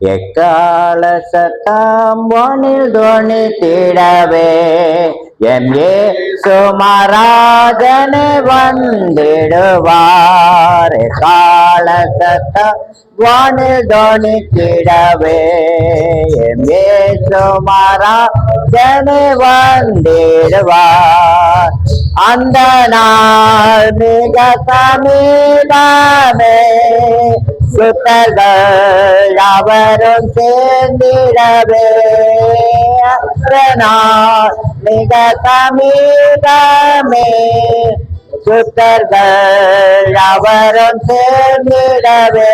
எக்கால சத்தம் வானில் துவனி திடவே எம் ஏ சுமராஜனே வந்திடுவார். கால சத்தம் வானில் துவனி திடவே எம் ஏ சுமராஜனே வந்திடுவார். அந்த நாள் மிக சமீபமே புத்தர்கள் அவரும் சேர்ந்திடவே. மிக தமிழமே சுத்தர்கள் அவரும் சேர்ந்திடவே.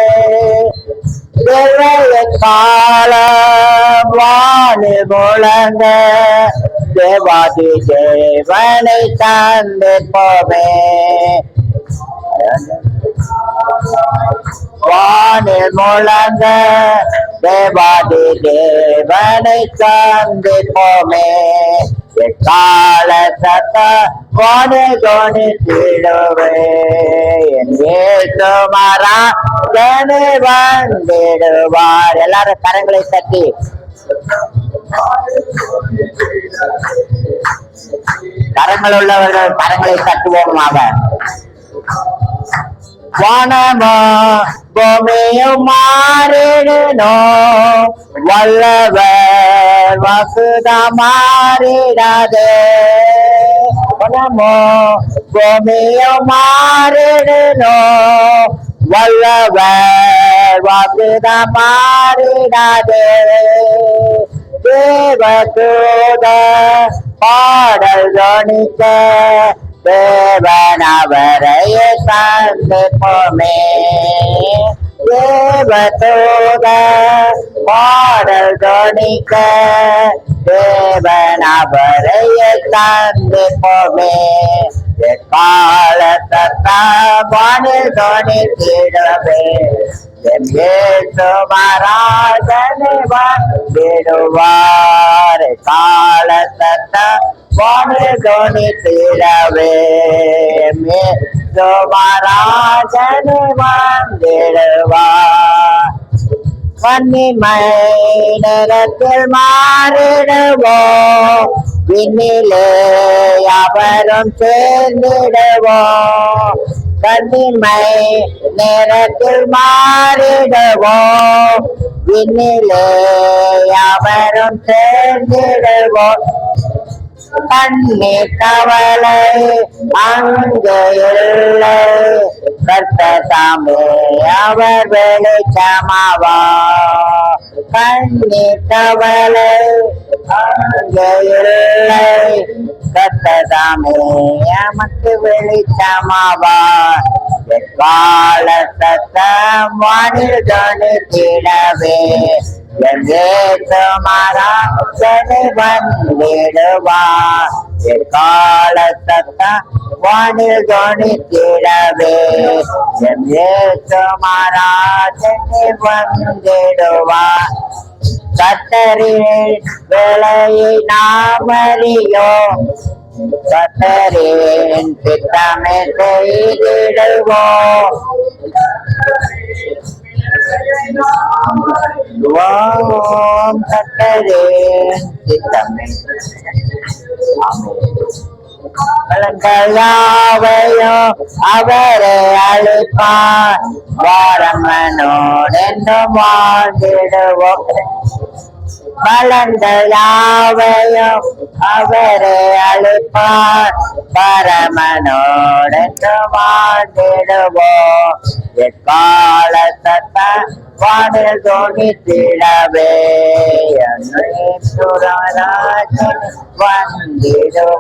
தேவைய காலம் வாணி முழங்க தேவாதி தேவனை தந்து போவே வானில் முழங்க. தேவாதி தேவனை சந்திப்போமே எக்கால சத்த வானி கோணி திடுவே சுமாரா ஜனே வந்திடுவார். எல்லாரும் கரங்களை தட்டி. கரங்கள் உள்ளவர்கள் கரங்களை தட்டுவோமாக. வனமா பொமையும் மாறிடனோ வல்லவர் வசுதா மாறிடாதே. வனமோ பொமையும் மாறிடனோ வல்லவர் வசுதா மாறிடாதே. தேவதூத பாடல் ஜோனிக்க தேவன் அவரைய சந்திப்போமே தேவதூத பாடல் தோணிக்க தேவன் அவரைய சந்திப்போமே கால தத்தாவானில் தோணித்திடவே மராஜனை வந்திடுவார் கால தத்த வானில் தோணித்திடவே மராஜனை வந்திடுவார் கண்ணிமை நிறத்தில் மாறிடுவோம் விண்ணிலே அவரும் சேர்ந்திடுவோம் கண்ணிமை நேரத்தில் மாறிடுவோம் விண்ணிலே அவரும் சேர்ந்திடுவோம் கண்ணி கவலை அங்கு இல்லை கர்த்ததாமே அவர் வெளிச்சமாவா? கண்ணி கவலை அங்கு இல்லை கர்த்ததாமே நமக்கு வெளிச்சமாவா? வாழ சத்தம் வானில் கணித்திடவே திடவே சனி வந்திடுவார் கால வானில் கணித்திடவே மாறா சனி வந்திடுவார் கத்தரின் வேலையை நாம் அறியோம் கத்தரின் திட்டமே செய்திடுவோம். ஓம் கத்தரின் திட்டமே பலங்களாவையும் அவரை அழைப்பார். வாரமனோடென்றும் வாழ்ந்திடுவோம். பலங்கள் யாவையும் அவரை அழைப்பார். பரமனோடு வாழ்ந்திடுவோம். எக்கால சத்த வானில் தோணித்திடவே சுரராஜன் வந்திடுவார்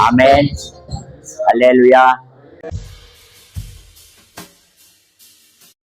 Amen. Hallelujah.